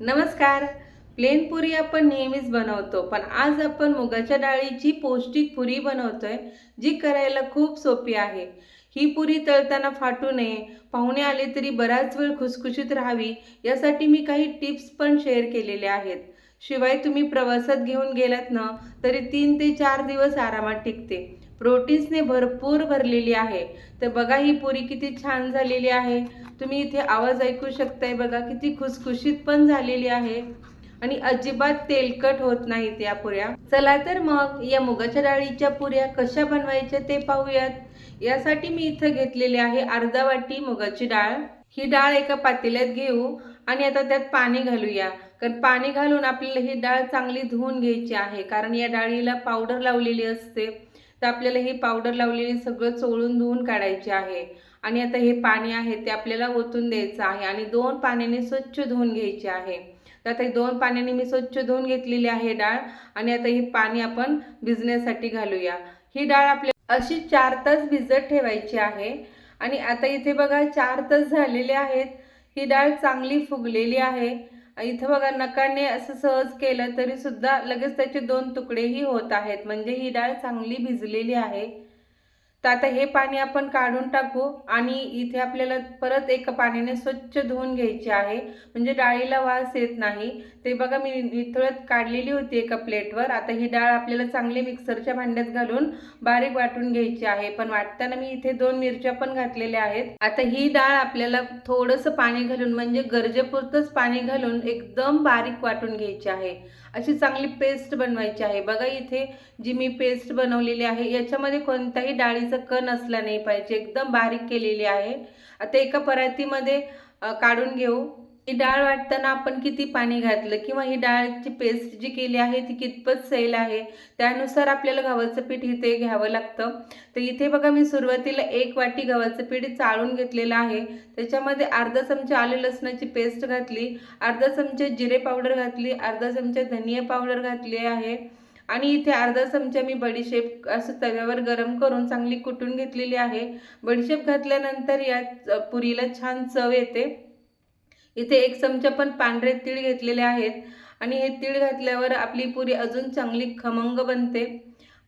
नमस्कार. प्लेन पुरी आपण नेहमीच बनवतो पण आज आपण मुगाच्या डाळीची पौष्टिक पुरी बनवतोय जी करायला खूप सोपी आहे. ही पुरी तळताना फाटू नये पाहुणे आले तरी बराच वेळ खुसखुशीत राहावी यासाठी मी काही टिप्स पण शेअर केलेले आहेत. शिवाय तुम्ही प्रवासात घेऊन गेलात ना तरी तीन ते चार दिवस आरामात टिकते. प्रोटीन्सने भरपूर भरलेली आहे. तर बघा ही पुरी किती छान झालेली आहे. तुम्ही इथे आवाज ऐकू शकताय बघा किती खुसखुशीत पण झालेली आहे. आणि अजिबात तेलकट होत नाही त्या पुऱ्या. चला तर मग या मुगाच्या डाळीच्या पुऱ्या कशा बनवायच्या ते पाहूयात. यासाठी मी इथं घेतलेली आहे अर्धा वाटी मुगाची डाळ. ही डाळ एका पातेल्यात घेऊ आणि आता त्यात पाणी घालूया. कारण पाणी घालून आपल्याला ही डाळ चांगली धुवून घ्यायची आहे. कारण या डाळीला पावडर लावलेली असते. तर आपल्याला ही पावडर लावलेली सगळं चोळून धुवून काढायची आहे. आणि आता हे पाणी आहे ते आपल्याला ओतून द्यायचं आहे आणि दोन पाण्याने स्वच्छ धुवून घ्यायचे आहे. तर आता दोन पाण्याने मी स्वच्छ धुवून घेतलेली आहे डाळ आणि आता ही पाणी आपण भिजण्यासाठी घालूया. ही डाळ आपल्या अशी चार तास भिजत ठेवायची आहे. आणि आता इथे बघा चार तास झालेले आहेत. ही डाळ चांगली फुगलेली आहे. इथं बघा नकाने असं सहज केलं तरी सुद्धा लगेच त्याचे दोन तुकडेही होत आहेत. म्हणजे ही डाळ चांगली भिजलेली आहे. तर आता हे पाणी आपण काढून टाकू आणि इथे आपल्याला परत एका पाण्याने स्वच्छ धुवून घ्यायचे आहे. म्हणजे डाळीला वास येत नाही. ते बघा मी निथळत काढलेली होती एका प्लेटवर. आता ही डाळ आपल्याला चांगली मिक्सरच्या भांड्यात घालून बारीक वाटून घ्यायची आहे. पण वाटताना मी इथे दोन मिरच्या पण घातलेल्या आहेत. आता ही डाळ आपल्याला थोडंसं पाणी घालून म्हणजे गरजेपुरतंच पाणी घालून एकदम बारीक वाटून घ्यायची आहे. अशी चांगली पेस्ट बनवायची आहे. बघा इथे जी मी पेस्ट बनवलेली आहे याच्यामध्ये कोणताही डाळीचं कण असला नाही पाहिजे. एकदम बारीक केलेली आहे. आता एका परातीमध्ये काढून घेऊ. ही डाळ वाटताना आपण किती पाणी घातलं किंवा ही डाळची पेस्ट जी केली आहे ती कितपत सैल आहे त्यानुसार आपल्याला गव्हाचं पीठ इथे घ्यावं लागतं. तर इथे बघा मी सुरुवातीला एक वाटी गव्हाचं पीठ चाळून घेतलेलं आहे. त्याच्यामध्ये अर्धा चमचा आले लसणाची पेस्ट घातली अर्धा चमचा जिरे पावडर घातली अर्धा चमचा धनिया पावडर घातली आहे. आणि इथे अर्धा चमचा मी बडीशेप असं तव्यावर गरम करून चांगली कुटून घेतलेली आहे. बडीशेप घातल्यानंतर या पुरीला छान चव येते. इथे एक चमचा पण पांढरे तीळ घेतलेले आहेत. आणि हे तीळ घातल्यावर आपली पुरी अजून चांगली खमंग बनते.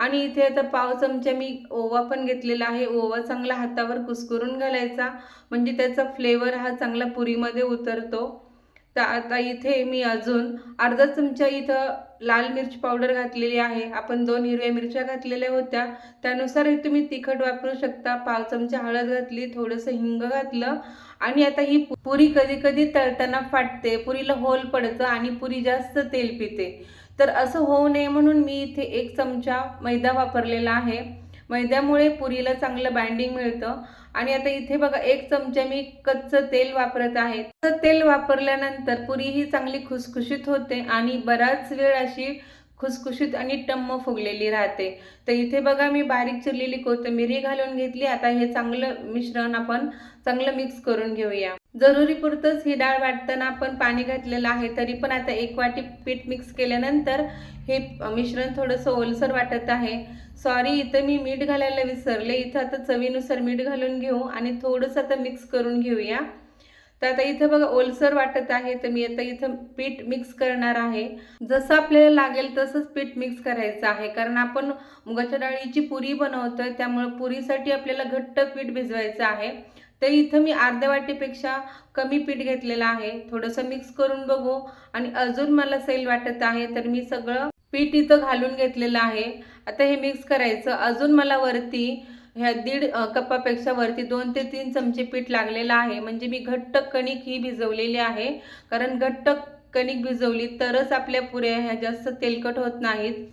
आणि इथे आता पाव चमचा मी ओवा पण घेतलेला आहे. ओवा चांगला हातावर कुस्करून घालायचा. म्हणजे त्याचा फ्लेवर हा चांगला पुरीमध्ये उतरतो. तर आता इथे मी अजून अर्धा चमचा इथं लाल मिरची पावडर घातलेली आहे. आपण दोन हिरव्या मिरच्या घातलेल्या होत्या. त्यानुसार तुम्ही तिखट वापरू शकता. पाव चमचा हळद घातली थोडंसं हिंग घातलं आणि आता ही पुरी कधी कधी तळताना फाटते. पुरीला होल पडतं आणि पुरी जास्त तेल पिते. तर असं होऊ नये म्हणून मी इथे एक चमचा मैदा वापरलेला आहे. मैद्यामुळे पुरीला चांगलं बाइंडिंग मिळतं. आणि आता इथे बघा एक चमचा मी कच्चं तेल वापरत आहे. कच्चं तेल वापरल्यानंतर पुरी ही चांगली खुसखुशीत होते आणि बराच वेळ अशी खुसखुशीत आणि टम्म फुगलेली राहते. तर इथे बघा मी बारीक चिरलेली कोथिंबीरही घालून घेतली. आता हे चांगलं मिश्रण आपण चांगलं मिक्स करून घेऊया. जरुरीपुरतंच ही डाळ वाटताना आपण पाणी घातलेलं आहे तरी पण आता एक वाटी पीठ मिक्स केल्यानंतर हे मिश्रण थोडंसं ओलसर वाटत आहे. सॉरी इथं मी मीठ घालायला विसरले. इथं आता चवीनुसार मीठ घालून घेऊ आणि थोडंसं आता मिक्स करून घेऊया. तर आता इथं बघा ओलसर वाटत आहे तर मी आता इथं पीठ मिक्स करणार आहे. जसं आपल्याला लागेल तसंच पीठ मिक्स करायचं आहे. कारण आपण मुगाच्या डाळीची पुरी बनवतोय त्यामुळे पुरीसाठी आपल्याला घट्ट पीठ भिजवायचं आहे. तर इथं मी अर्ध्या वाटीपेक्षा कमी पीठ घेतलेलं आहे. थोडंसं मिक्स करून बघू. आणि अजून मला सैल वाटत आहे तर मी सगळं पीठ इथं घालून घेतलेलं आहे. आता हे मिक्स करायचं. अजून मला वरती ह्या दीड कपापेक्षा वरती दोन ते तीन चमचे पीठ लागलेलं आहे. म्हणजे मी घट्ट कणिक ही भिजवलेली आहे. कारण घट्ट कणिक भिजवली तरच आपल्या पुऱ्या ह्या जास्त तेलकट होत नाहीत.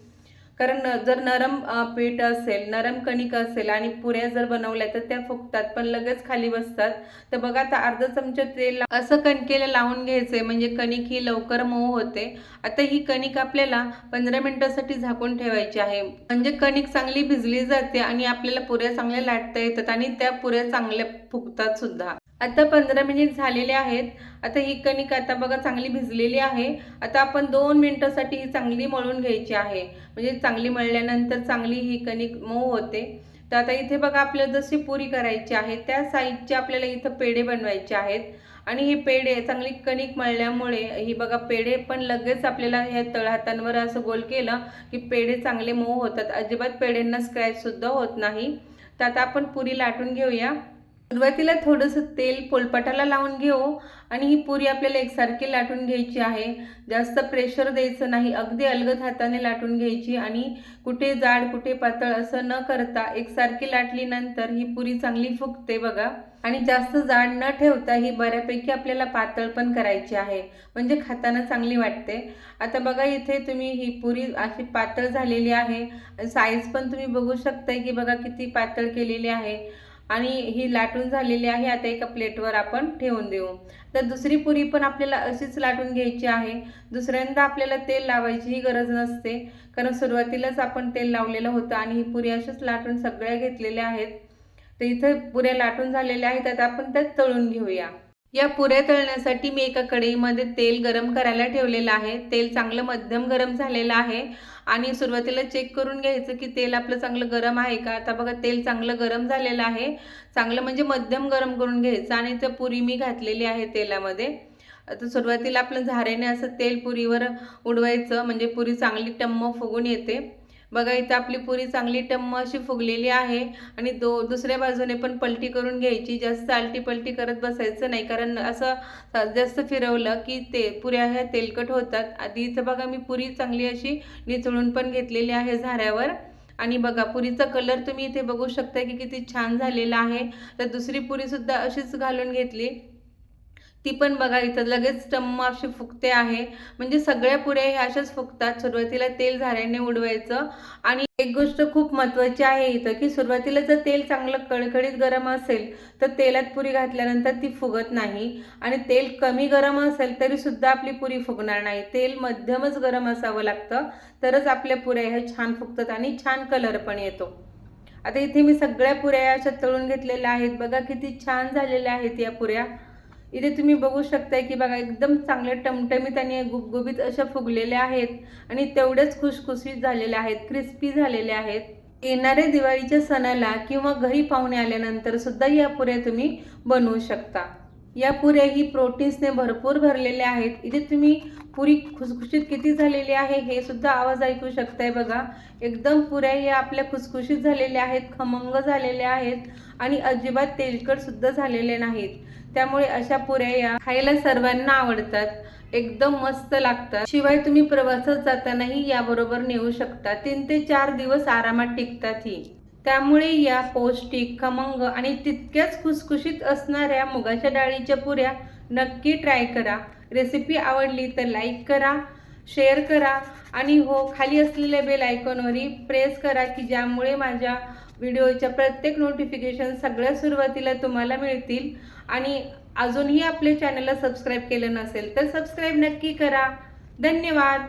कारण जर नरम पीठ असेल नरम कणिक असेल आणि पुऱ्या जर बनवल्या तर त्या फुगतात पण लगेच खाली बसतात. तर बघा आता अर्धा चमचा तेल असं कणकेला लावून घ्यायचंय म्हणजे कणिक ही लवकर मऊ होते. आता ही कणिक आपल्याला पंधरा मिनिटासाठी झाकून ठेवायची आहे. म्हणजे कणिक चांगली भिजली जाते आणि आपल्याला पुऱ्या चांगल्या लाटता येतात आणि त्या पुऱ्या चांगल्या फुगतात सुद्धा. आता पंधरा मिनिट झालेले आहेत. आता ही कणिक आता बघा चांगली भिजलेली आहे. आता आपण दोन मिनटासाठी ही चांगली मळून घ्यायची आहे. म्हणजे चांगली मळल्यानंतर चांगली ही कणिक मऊ होते. तर आता इथे बघा आपल्याला जशी पुरी करायची आहे त्या साईजचे आपल्याला इथं पेढे बनवायचे आहेत. आणि हे पेढे चांगली कणिक मळल्यामुळे ही बघा पेढे पण लगेच आपल्याला ह्या तळहातांवर असं गोल केलं की पेढे चांगले मऊ होतात. अजिबात पेढ्यांना स्क्रॅचसुद्धा होत नाही. तर आता आपण पुरी लाटून घेऊया. सुरुवातीला थोडंसं तेल पोलपाटाला लावून घेऊ आणि ही पुरी आपल्याला एकसारखी लाटून घ्यायची आहे. जास्त प्रेशर द्यायचं नाही. अगदी अलगद हाताने लाटून घ्यायची आणि कुठे जाड कुठे पातळ असं न करता एकसारखी लाटली नंतर ही पुरी चांगली फुगते बघा. आणि जास्त जाड न ठेवता ही बऱ्यापैकी आपल्याला पातळ पण करायची आहे. म्हणजे खाताना चांगली वाटते. आता बघा इथे तुम्ही ही पुरी अशी पातळ झालेली आहे. साईज पण तुम्ही बघू शकताय की बघा किती पातळ केलेली आहे. आणि ही लाटून झालेली आहे आता एका प्लेटवर आपण ठेवून देऊ. तर दुसरी पुरी पण आपल्याला अशीच लाटून घ्यायची आहे. दुसऱ्यांदा आपल्याला तेल लावायचीही गरज नसते कारण सुरुवातीलाच आपण तेल लावलेलं होतं आणि ही पुरी अशीच लाटून सगळ्या घेतलेल्या आहेत. तर इथं पुऱ्या लाटून झालेल्या आहेत आता आपण त्यात तळून घेऊया. या पुऱ्या तळण्यासाठी मी एका कढईमध्ये तेल गरम करायला ठेवलेलं आहे. तेल चांगलं मध्यम गरम झालेलं आहे. आणि सुरुवातीला चेक करून घ्यायचं की तेल आपलं चांगलं गरम आहे का? आता बघा तेल चांगलं गरम झालेलं आहे. चांगलं म्हणजे मध्यम गरम करून घ्यायचं आणि त्या पुरी मी घातलेली आहे तेलामध्ये. आता सुरुवातीला आपलं झाऱ्याने असं तेल पुरीवर उडवायचं. म्हणजे पुरी चांगली टम्म फुगून येते. बघा इथं आपली पुरी चांगली टम्म अशी फुगलेली आहे आणि दो दुसऱ्या बाजूने पण पलटी करून घ्यायची. जास्त आलटी पलटी करत बसायचं नाही कारण असं जास्त फिरवलं की ते पुऱ्या ह्या तेलकट होतात. आधी इथं बघा मी पुरी चांगली अशी निचळून पण घेतलेली आहे झाऱ्यावर. आणि बघा पुरीचा कलर तुम्ही इथे बघू शकता की किती छान झालेला आहे. तर दुसरी पुरीसुद्धा अशीच घालून घेतली. ती पण बघा इथं लगेच टम्म अशी फुगते आहे. म्हणजे सगळ्या पुऱ्या ह्या अशाच फुगतात. सुरुवातीला तेल झाऱ्याने उडवायचं. आणि एक गोष्ट खूप महत्त्वाची आहे इथं की सुरुवातीला जर तेल चांगलं कडकडीत गरम असेल तर तेलात पुरी घातल्यानंतर ती फुगत नाही. आणि तेल कमी गरम असेल तरी सुद्धा आपली पुरी फुगणार नाही. तेल मध्यमच गरम असावं लागतं. तरच आपल्या पुऱ्या ह्या छान फुगतात आणि छान कलर पण येतो. आता इथे मी सगळ्या पुऱ्या अशा तळून घेतलेल्या आहेत. बघा किती छान झालेल्या आहेत या पुऱ्या. इथे तुम्ही बघू शकताय की बघा एकदम चांगल्या टमटमीत आणि गुबगुबीत अशा फुगलेल्या आहेत आणि तेवढेच खुशखुशीत झालेल्या आहेत क्रिस्पी झालेले आहेत. येणाऱ्या दिवाळीच्या सणाला किंवा घरी पाहुणे आल्यानंतर सुद्धा या पुऱ्या तुम्ही बनवू शकता. या पुऱ्या ही प्रोटीन्सने भरपूर भरलेल्या आहेत. इथे तुम्ही पुरी खुसखुशीत किती झालेली आहे हे सुद्धा आवाज ऐकू शकताय बघा. एकदम पुऱ्या या आपल्या खुसखुशीत झालेल्या आहेत खमंग झालेल्या आहेत आणि अजिबात तेलकट सुद्धा झालेले नाहीत. त्यामुळे अशा पुऱ्या या खायला सर्वांना आवडतात. एकदम मस्त लागतात. शिवाय तुम्ही प्रवासात जातानाही याबरोबर नेऊ शकता. तीन ते चार दिवस आरामात टिकतात ही. त्यामुळे या पौष्टिक खमंग आणि तितक्याच खुसखुशीत असणाऱ्या मुगाच्या डाळीच्या पुऱ्या नक्की ट्राय करा. रेसिपी आवडली तर लाईक करा शेअर करा आणि हो खाली असलेल्या बेल आयकॉनवरही प्रेस करा की ज्यामुळे माझ्या व्हिडिओच्या प्रत्येक नोटिफिकेशन सगळ्या सुरुवातीला तुम्हाला मिळतील. आणि अजूनही आपल्या चॅनलला सबस्क्राईब केलं नसेल तर सबस्क्राईब नक्की करा. धन्यवाद.